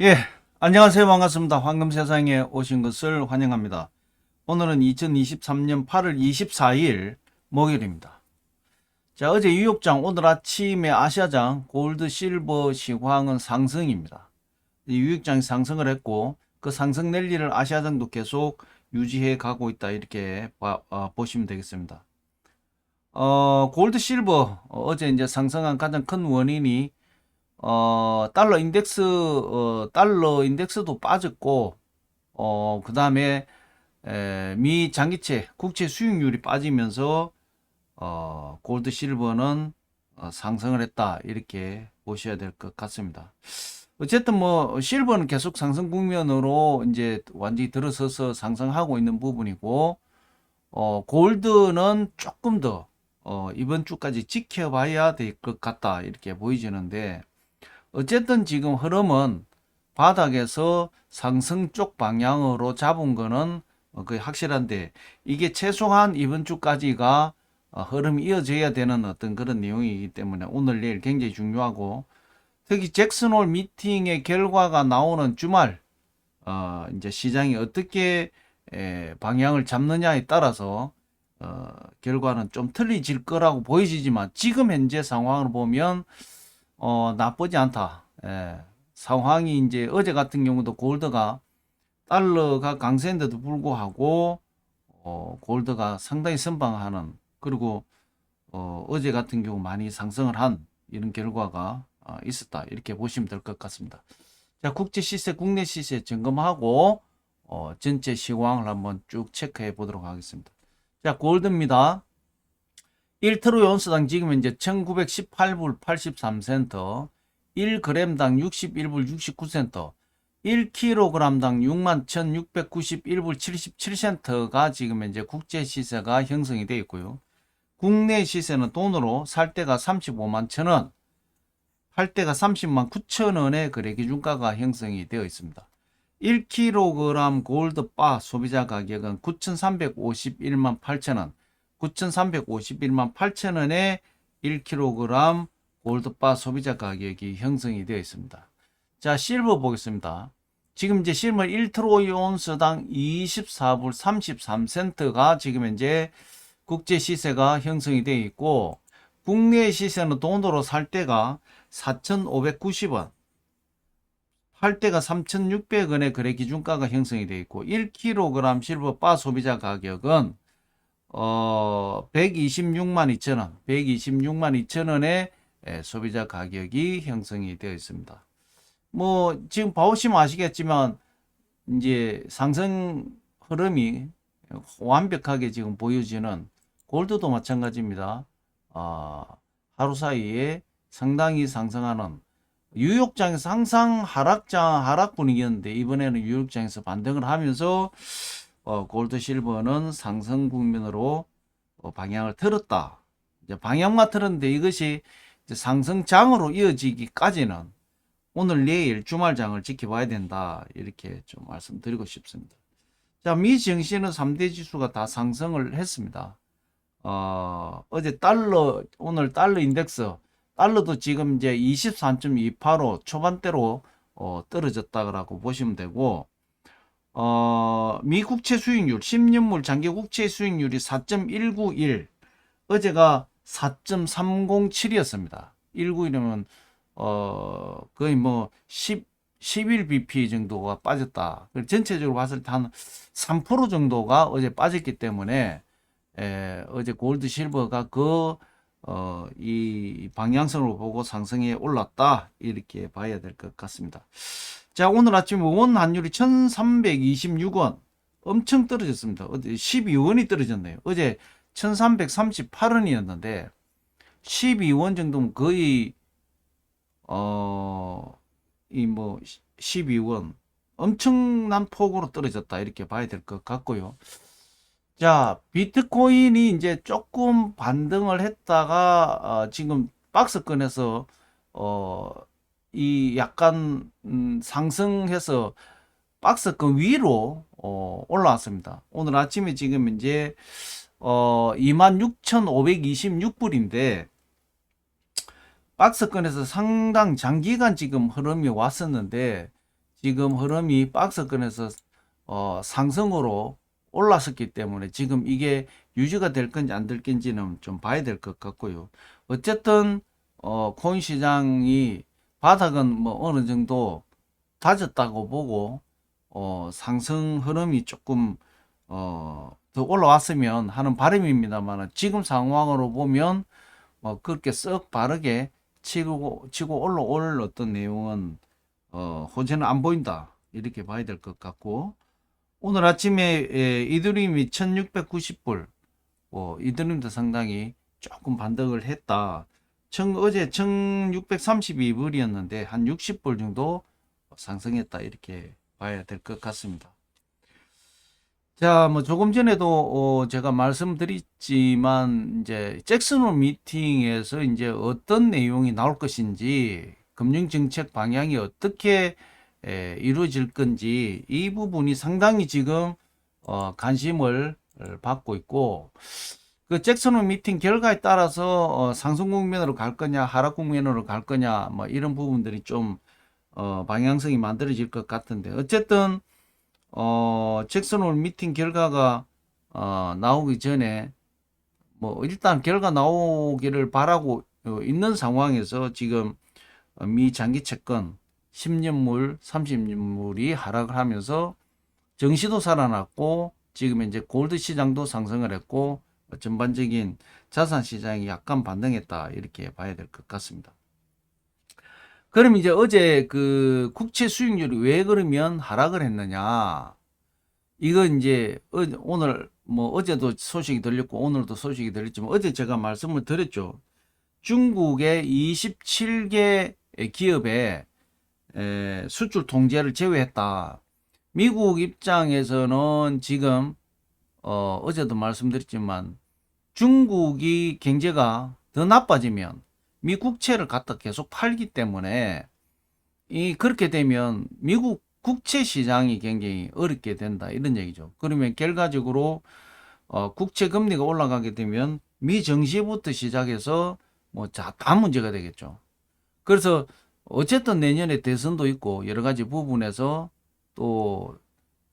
예, 안녕하세요. 반갑습니다. 황금 세상에 오신 것을 환영합니다. 오늘은 2023년 8월 24일 목요일입니다. 자, 어제 뉴욕장, 오늘 아침에 아시아장, 골드, 실버, 시황은 상승입니다. 뉴욕장이 상승을 했고, 그 상승 랠리를 아시아장도 계속 유지해 가고 있다. 이렇게 봐- 어, 보시면 되겠습니다. 어, 골드, 실버, 어, 어제 이제 상승한 가장 큰 원인이 어, 달러 인덱스, 어, 달러 인덱스도 빠졌고, 어, 그 다음에, 미 장기채, 국채 수익률이 빠지면서, 어, 골드 실버는 어, 상승을 했다. 이렇게 보셔야 될 것 같습니다. 어쨌든 뭐, 실버는 계속 상승 국면으로 이제 완전히 들어서서 상승하고 있는 부분이고, 어, 골드는 조금 더, 어, 이번 주까지 지켜봐야 될 것 같다. 이렇게 보이지는데, 어쨌든 지금 흐름은 바닥에서 상승 쪽 방향으로 잡은 거는 어, 거의 확실한데 이게 최소한 이번 주까지가 어, 흐름이 이어져야 되는 어떤 그런 내용이기 때문에 오늘 내일 굉장히 중요하고 특히 잭슨홀 미팅의 결과가 나오는 주말 어, 이제 시장이 어떻게 에, 방향을 잡느냐에 따라서 어, 결과는 좀 틀리질 거라고 보여지지만 지금 현재 상황을 보면 어, 나쁘지 않다. 예. 상황이 이제 어제 같은 경우도 골드가 달러가 강세인데도 불구하고 어, 골드가 상당히 선방하는 그리고 어, 어제 같은 경우 많이 상승을 한 이런 결과가 어, 있었다. 이렇게 보시면 될 것 같습니다. 자, 국제 시세, 국내 시세 점검하고 어, 전체 시황을 한번 쭉 체크해 보도록 하겠습니다. 자, 골드입니다. 1트로 온스당 지금 이제 1918불 83센터, 1g당 61불 69센터, 1kg당 61,691불 77센터가 지금 이제 국제 시세가 형성이 되어 있고요. 국내 시세는 돈으로 살 때가 35만 천 원, 팔 때가 30만 9천 원의 거래 기준가가 형성이 되어 있습니다. 1kg 골드 바 소비자 가격은 9,351만 8천 원, 9,351만 8천 원에 1kg 골드바 소비자 가격이 형성이 되어 있습니다. 자, 실버 보겠습니다. 지금 이제 실버 1트로 온스당 24불 33센트가 지금 현재 국제 시세가 형성이 되어 있고 국내 시세는 돈으로 살 때가 4,590원, 팔 때가 3,600원의 거래 기준가가 형성이 되어 있고 1kg 실버 바 소비자 가격은 어, 126만 2천 원, 126만 2천 원의 예, 소비자 가격이 형성이 되어 있습니다. 뭐, 지금 봐오시면 아시겠지만, 이제 상승 흐름이 완벽하게 지금 보여지는 골드도 마찬가지입니다. 아, 하루 사이에 상당히 상승하는 뉴욕장에서 항상 하락장, 하락 분위기였는데, 이번에는 뉴욕장에서 반등을 하면서 어, 골드 실버는 상승 국면으로 어, 방향을 틀었다. 이제 방향만 틀었는데 이것이 상승장으로 이어지기까지는 오늘 내일 주말장을 지켜봐야 된다. 이렇게 좀 말씀드리고 싶습니다. 자, 미 증시는 3대 지수가 다 상승을 했습니다. 어, 어제 달러, 오늘 달러 인덱스, 달러도 지금 이제 23.285 초반대로 어, 떨어졌다고 보시면 되고, 어, 미 국채 수익률, 10년물 장기 국채 수익률이 4.191, 어제가 4.307이었습니다. 191이면, 어, 거의 뭐, 10, 11bp 정도가 빠졌다. 전체적으로 봤을 때 한 3% 정도가 어제 빠졌기 때문에, 에, 어제 골드 실버가 그, 어, 이 방향성을 보고 상승에 올랐다. 이렇게 봐야 될 것 같습니다. 자, 오늘 아침 원 환율이 1326원. 엄청 떨어졌습니다. 어제 12원이 떨어졌네요. 어제 1338원이었는데, 12원 정도면 거의, 어, 이 뭐, 12원. 엄청난 폭으로 떨어졌다. 이렇게 봐야 될 것 같고요. 자, 비트코인이 이제 조금 반등을 했다가, 어, 지금 박스권에서, 어, 이 약간 음, 상승해서 박스권 위로 어, 올라왔습니다. 오늘 아침에 지금 이제 어, 26,526불인데 박스권에서 상당 장기간 지금 흐름이 왔었는데 지금 흐름이 박스권에서 어, 상승으로 올랐었기 때문에 지금 이게 유지가 될 건지 안 될 건지는 좀 봐야 될 것 같고요. 어쨌든 어, 코인 시장이 바닥은 뭐 어느 정도 다졌다고 보고 어, 상승 흐름이 조금 어, 더 올라왔으면 하는 바람입니다만 지금 상황으로 보면 뭐 그렇게 썩 바르게 치고 치고 올라올 어떤 내용은 어, 호재는 안 보인다. 이렇게 봐야 될 것 같고. 오늘 아침에 예, 이드림이 1690불. 어, 이드림도 상당히 조금 반등을 했다. 청, 어제 1632불이었는데 한 60불 정도 상승했다 이렇게 봐야 될 것 같습니다. 자, 뭐 조금 전에도 어, 제가 말씀드렸지만 이제 잭슨홀 미팅에서 이제 어떤 내용이 나올 것인지 금융 정책 방향이 어떻게 에, 이루어질 건지 이 부분이 상당히 지금 어, 관심을 받고 있고 그 잭슨홀 미팅 결과에 따라서 어, 상승 국면으로 갈 거냐 하락 국면으로 갈 거냐 뭐 이런 부분들이 좀 어, 방향성이 만들어질 것 같은데 어쨌든 어, 잭슨홀 미팅 결과가 어, 나오기 전에 뭐 일단 결과 나오기를 바라고 어, 있는 상황에서 지금 어, 미 장기 채권 10년물, 30년물이 하락을 하면서 정시도 살아났고 지금 이제 골드 시장도 상승을 했고 전반적인 자산 시장이 약간 반등했다 이렇게 봐야 될 것 같습니다. 그럼 이제 어제 그 국채 수익률이 왜 그러면 하락을 했느냐? 이거 이제 어- 오늘 뭐 어제도 소식이 들렸고 오늘도 소식이 들렸지만 어제 제가 말씀을 드렸죠. 중국의 27개 기업의 에, 수출 통제를 제외했다. 미국 입장에서는 지금 어, 어제도 말씀드렸지만 중국이 경제가 더 나빠지면 미 국채를 갖다 계속 팔기 때문에 이 그렇게 되면 미국 국채 시장이 굉장히 어렵게 된다 이런 얘기죠. 그러면 결과적으로 어, 국채 금리가 올라가게 되면 미 정시부터 시작해서 뭐다 문제가 되겠죠. 그래서 어쨌든 내년에 대선도 있고 여러 가지 부분에서 또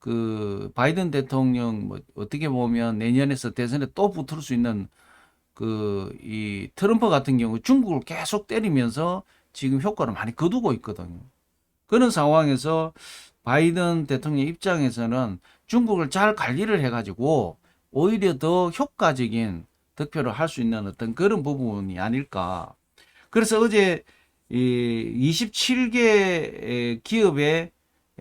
그 바이든 대통령 뭐 어떻게 보면 내년에서 대선에 또 붙을 수 있는 그 이 트럼프 같은 경우 중국을 계속 때리면서 지금 효과를 많이 거두고 있거든요. 그런 상황에서 바이든 대통령 입장에서는 중국을 잘 관리를 해가지고 오히려 더 효과적인 득표를 할 수 있는 어떤 그런 부분이 아닐까. 그래서 어제 이 27개 기업의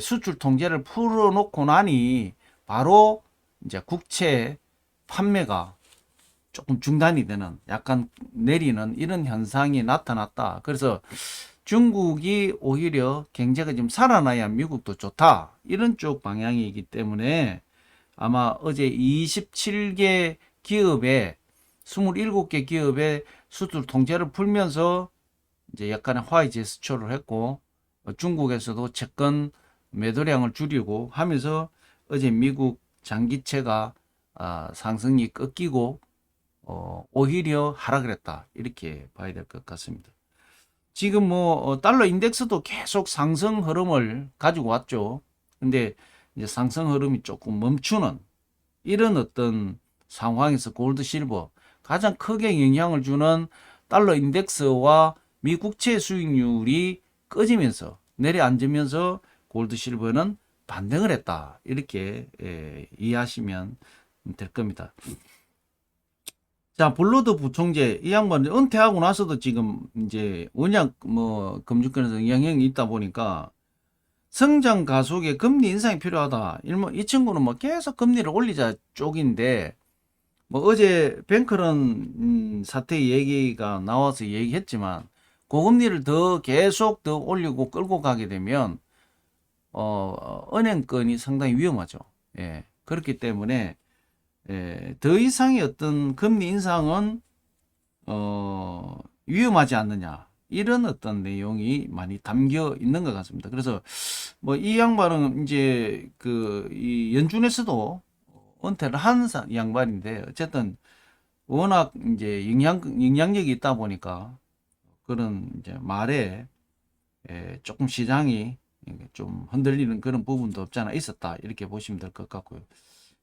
수출 통제를 풀어놓고 나니 바로 이제 국채 판매가 조금 중단이 되는 약간 내리는 이런 현상이 나타났다. 그래서 중국이 오히려 경제가 좀 살아나야 미국도 좋다. 이런 쪽 방향이기 때문에 아마 어제 27개 기업의 27개 기업의 수출 통제를 풀면서 이제 약간의 화해 제스처를 했고 어, 중국에서도 채권 매도량을 줄이고 하면서 어제 미국 장기채가 아, 상승이 꺾이고 어, 오히려 하락을 했다 이렇게 봐야 될 것 같습니다. 지금 뭐 어, 달러 인덱스도 계속 상승 흐름을 가지고 왔죠. 근데 이제 상승 흐름이 조금 멈추는 이런 어떤 상황에서 골드 실버 가장 크게 영향을 주는 달러 인덱스와 미 국채 수익률이 꺼지면서 내려앉으면서 골드 실버는 반등을 했다. 이렇게 예, 이해하시면 될 겁니다. 자, 블러드 부총재 이 양반 은퇴하고 나서도 지금 이제 워낙 뭐 금융권에서 영향이 있다 보니까 성장 가속에 금리 인상이 필요하다. 이 친구는 뭐 계속 금리를 올리자 쪽인데 뭐 어제 뱅크런 음, 사태 얘기가 나와서 얘기했지만 고금리를 더 계속 더 올리고 끌고 가게 되면 어, 은행권이 상당히 위험하죠. 예. 그렇기 때문에 예, 더 이상의 어떤 금리 인상은 어, 위험하지 않느냐 이런 어떤 내용이 많이 담겨 있는 것 같습니다. 그래서 뭐 이 양반은 이제 그 이 연준에서도 은퇴를 한 사- 양반인데 어쨌든 워낙 이제 영향 영향력이 있다 보니까 그런 이제 말에 예, 조금 시장이 좀 흔들리는 그런 부분도 없잖아 있었다 이렇게 보시면 될 것 같고요.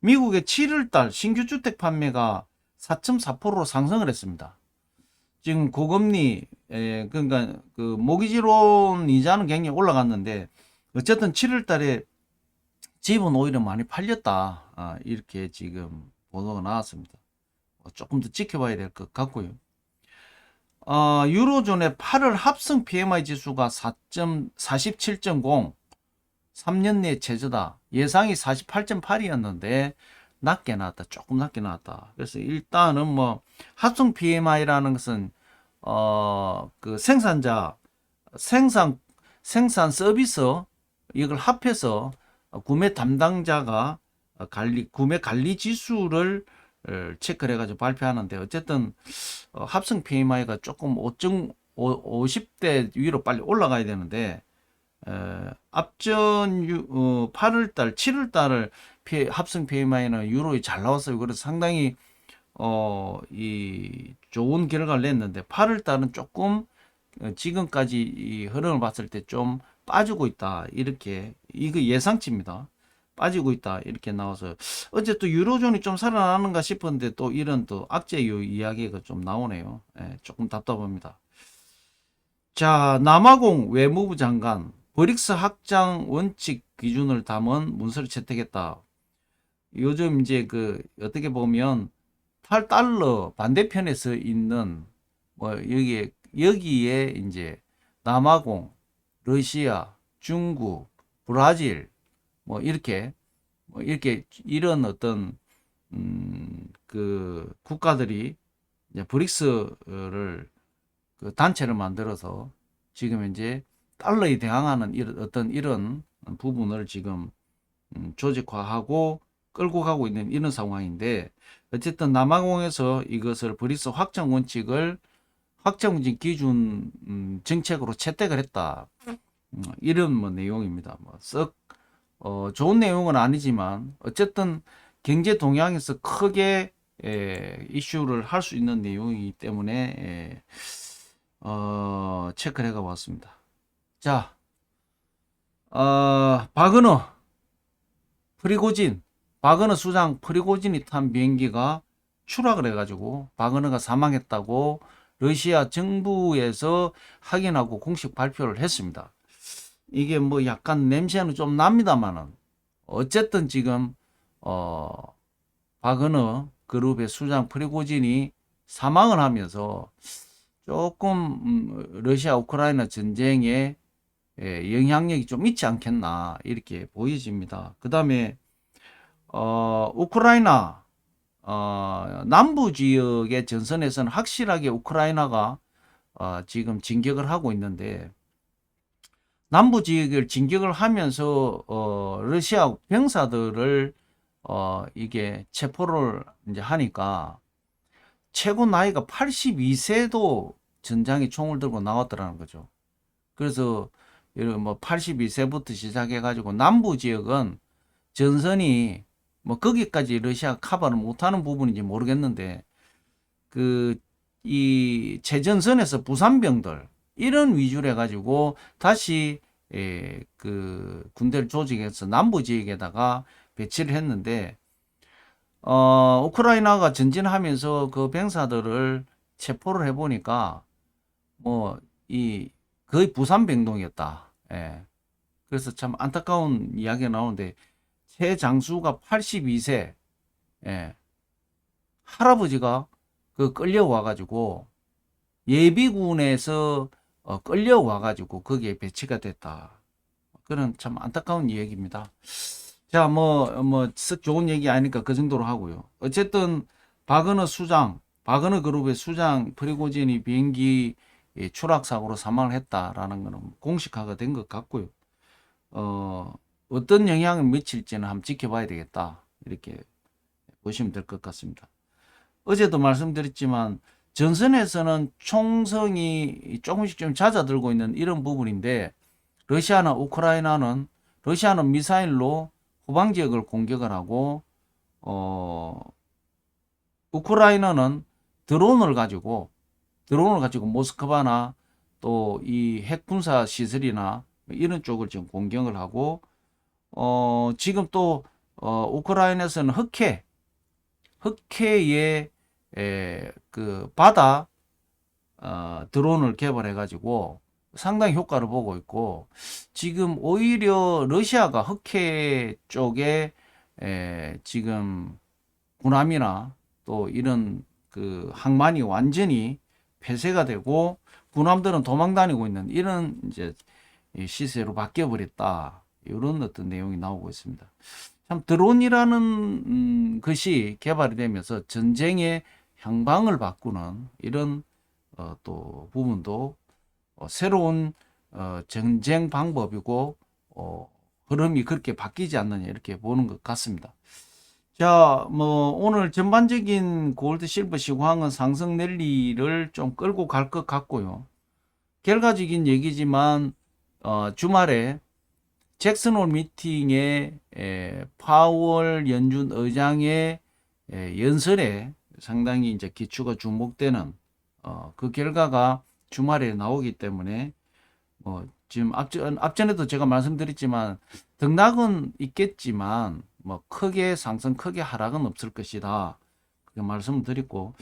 미국의 7월달 신규 주택 판매가 4.4%로 상승을 했습니다. 지금 고금리 에, 그러니까 그 모기지론 이자는 굉장히 올라갔는데 어쨌든 7월달에 집은 오히려 많이 팔렸다 아, 이렇게 지금 보도가 나왔습니다. 어, 조금 더 지켜봐야 될 것 같고요. 어, 유로존의 8월 합성 PMI 지수가 4.47.0 3년 내 최저다. 예상이 48.8이었는데 낮게 나왔다. 조금 낮게 나왔다. 그래서 일단은 뭐 합성 PMI라는 것은 어 그 생산자 생산 생산 서비스 이걸 합해서 구매 담당자가 관리 구매 관리 지수를 어, 체크를 해가지고 발표하는데 어쨌든 어, 합성 PMI가 조금 5점 50대 위로 빨리 올라가야 되는데 에, 앞전 유, 어, 8월달, 7월달을 합성 PMI는 유로에 잘 나왔어요. 그래서 상당히 어, 이 좋은 결과를 냈는데 8월달은 조금 어, 지금까지 이 흐름을 봤을 때 좀 빠지고 있다. 이렇게 이거 예상치입니다. 빠지고 있다. 이렇게 나와서 어제 또 유로존이 좀 살아나는가 싶었는데 또 이런 또 악재유 이야기가 좀 나오네요. 예, 조금 답답합니다. 자, 남아공 외무부 장관 브릭스 확장 원칙 기준을 담은 문서를 채택했다. 요즘 이제 그 어떻게 보면 8달러 반대편에 서 있는 뭐 여기에 여기에 이제 남아공, 러시아, 중국, 브라질 뭐 이렇게 뭐 이렇게 이런 어떤 음 그 국가들이 이제 브릭스를 그 단체를 만들어서 지금 이제 달러에 대항하는 이런 어떤 이런 부분을 지금 음, 조직화하고 끌고 가고 있는 이런 상황인데 어쨌든 남아공에서 이것을 브릭스 확장 원칙을 원칙 기준 음, 정책으로 채택을 했다. 음, 이런 뭐 내용입니다. 뭐썩 어, 좋은 내용은 아니지만 어쨌든 경제 동향에서 크게 에, 이슈를 할 수 있는 내용이기 때문에 에, 어, 체크를 해가 왔습니다. 자, 어, 바그너, 프리고진, 바그너 수장 프리고진이 탄 비행기가 추락을 해가지고 바그너가 사망했다고 러시아 정부에서 확인하고 공식 발표를 했습니다. 이게 뭐 약간 냄새는 좀 납니다만은 어쨌든 지금 어 바그너 그룹의 수장 프리고진이 사망을 하면서 조금 음, 러시아 우크라이나 전쟁에 예, 영향력이 좀 있지 않겠나 이렇게 보여집니다. 그 다음에 어, 우크라이나 어, 남부 지역의 전선에서는 확실하게 우크라이나가 어, 지금 진격을 하고 있는데 남부 지역을 진격을 하면서 어, 러시아 병사들을 어, 이게 체포를 이제 하니까 최고 나이가 82세도 전장에 총을 들고 나왔더라는 거죠. 그래서 이런 뭐 82세부터 시작해 가지고 남부 지역은 전선이 뭐 거기까지 러시아가 커버를 못하는 부분인지 모르겠는데 그이 최전선에서 부산병들 이런 위주로 해가지고 다시 에, 그 군대를 조직해서 남부 지역에다가 배치를 했는데 어, 우크라이나가 전진하면서 그 병사들을 체포를 해보니까 뭐 이 거의 부산 병동이었다. 예. 그래서 참 안타까운 이야기가 나오는데 최 장수가 82세 예. 할아버지가 그 끌려와 가지고 예비군에서 어, 끌려와 가지고 거기에 배치가 됐다. 그런 참 안타까운 이야기입니다. 자, 뭐, 뭐, 썩 좋은 얘기 아니니까 그 정도로 하고요. 어쨌든, 바그너 수장, 바그너 그룹의 수장 프리고진이 비행기 추락 사고로 사망을 했다라는 것은 공식화가 된 것 같고요. 어, 어떤 영향을 미칠지는 한번 지켜봐야 되겠다. 이렇게 보시면 될 것 같습니다. 어제도 말씀드렸지만, 전선에서는 총성이 조금씩 좀 잦아들고 있는 이런 부분인데 러시아나 우크라이나는 러시아는 미사일로 후방 지역을 공격을 하고 어 우크라이나는 드론을 가지고 드론을 가지고 모스크바나 또 이 핵군사 시설이나 이런 쪽을 지금 공격을 하고 어 지금 또 어, 우크라이나에서는 흑해 흑해의 에, 그 바다 어, 드론을 개발해 가지고 상당히 효과를 보고 있고 지금 오히려 러시아가 흑해 쪽에 에, 지금 군함이나 또 이런 그 항만이 완전히 폐쇄가 되고 군함들은 도망 다니고 있는 이런 이제 이 시세로 바뀌어 버렸다 이런 어떤 내용이 나오고 있습니다. 참 드론이라는 음, 것이 개발이 되면서 전쟁의 향방을 바꾸는 이런 어, 또 부분도 어, 새로운 어, 전쟁 방법이고 어, 흐름이 그렇게 바뀌지 않느냐 이렇게 보는 것 같습니다. 자, 뭐 오늘 전반적인 골드, 실버, 시황은 상승 랠리를 좀 끌고 갈 것 같고요. 결과적인 얘기지만 어, 주말에 잭슨홀 미팅에 에, 파월 연준 의장의 에, 연설에 상당히 이제 기초가 주목되는 어, 그 결과가 주말에 나오기 때문에 뭐 지금 앞전 앞전에도 제가 말씀드렸지만 등락은 있겠지만 뭐 크게 상승 크게 하락은 없을 것이다. 그렇게 말씀드렸고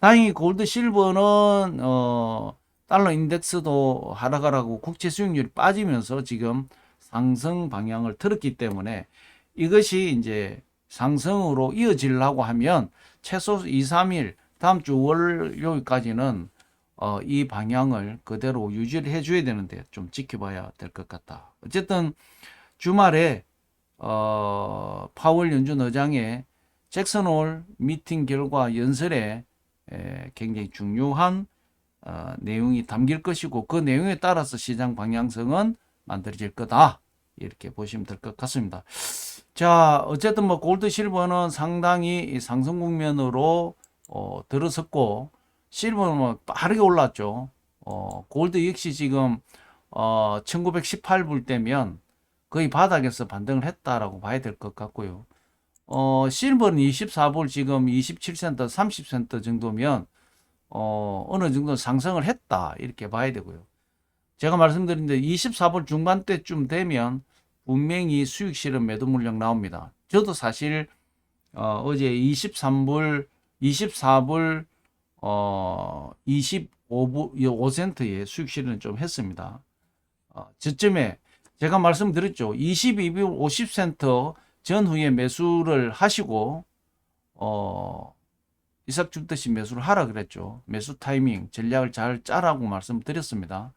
다행히 골드 실버는 어 달러 인덱스도 하락하라고 국채 수익률이 빠지면서 지금 상승 방향을 틀었기 때문에 이것이 이제 상승으로 이어지려고 하면 최소 2, 3일 다음 주 월요일까지는 어, 이 방향을 그대로 유지를 해줘야 되는데 좀 지켜봐야 될 것 같다. 어쨌든 주말에 어, 파월 연준 의장의 잭슨홀 미팅 결과 연설에 에, 굉장히 중요한 어, 내용이 담길 것이고 그 내용에 따라서 시장 방향성은 만들어질 거다. 이렇게 보시면 될 것 같습니다. 자, 어쨌든 뭐 골드 실버는 상당히 이 상승 국면으로 어, 들어섰고 실버는 뭐 빠르게 올랐죠. 어, 골드 역시 지금 어, 1918불 때면 거의 바닥에서 반등을 했다라고 봐야 될 것 같고요. 어, 실버는 24불 지금 27센트, 30센트 정도면 어, 어느 정도 상승을 했다 이렇게 봐야 되고요. 제가 말씀드린 데 24불 중반대쯤 되면 분명히 수익 실현 매도 물량 나옵니다. 저도 사실 어, 어제 23불, 24불, 어, 25불, 5센트의 수익 실현을 좀 했습니다. 어, 저쯤에 제가 말씀드렸죠. 22불 50센트 전후에 매수를 하시고 어, 이삭 줍듯이 매수를 하라 그랬죠. 매수 타이밍 전략을 잘 짜라고 말씀드렸습니다.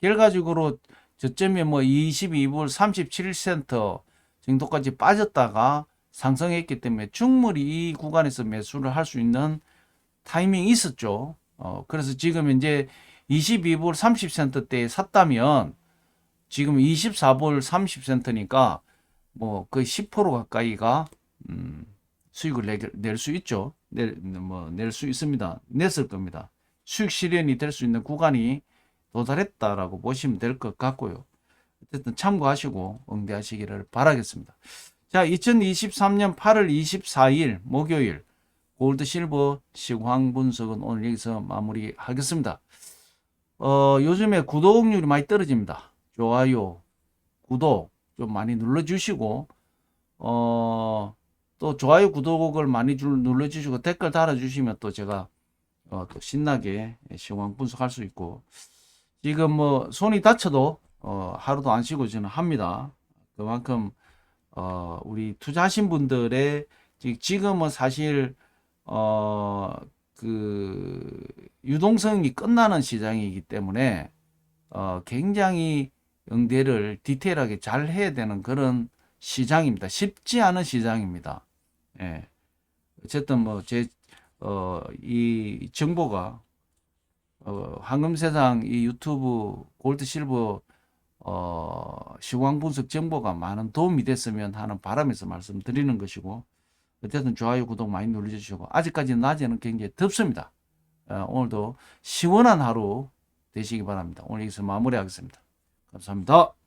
결과적으로 저점에 뭐 22불 37센트 정도까지 빠졌다가 상승했기 때문에 충분히 이 구간에서 매수를 할 수 있는 타이밍이 있었죠. 어, 그래서 지금 이제 22불 30센트 대에 샀다면 지금 24불 30센트니까 뭐 거의 10% 가까이가 음, 수익을 낼 수 있죠. 낼, 뭐, 낼 수 있습니다. 냈을 겁니다. 수익 실현이 될 수 있는 구간이 도달했다라고 보시면 될 것 같고요. 어쨌든 참고하시고 응대하시기를 바라겠습니다. 자, 2023년 8월 24일 목요일 골드 실버 시황 분석은 오늘 여기서 마무리하겠습니다. 어, 요즘에 구독률이 많이 떨어집니다. 좋아요, 구독 좀 많이 눌러주시고, 어, 또 좋아요, 구독을 많이 눌러주시고 댓글 달아주시면 또 제가 어, 또 신나게 시황 분석할 수 있고, 지금 뭐 손이 다쳐도 어, 하루도 안 쉬고 저는 합니다. 그만큼 어, 우리 투자하신 분들의 지금은 사실 어, 그 유동성이 끝나는 시장이기 때문에 어, 굉장히 응대를 디테일하게 잘 해야 되는 그런 시장입니다. 쉽지 않은 시장입니다. 예. 어쨌든 뭐 제 어, 이 정보가 어, 황금세상 이 유튜브 골드 실버 어, 시황 분석 정보가 많은 도움이 됐으면 하는 바람에서 말씀드리는 것이고 어쨌든 좋아요 구독 많이 눌러주시고 아직까지 낮에는 굉장히 덥습니다. 어, 오늘도 시원한 하루 되시기 바랍니다. 오늘 여기서 마무리하겠습니다. 감사합니다.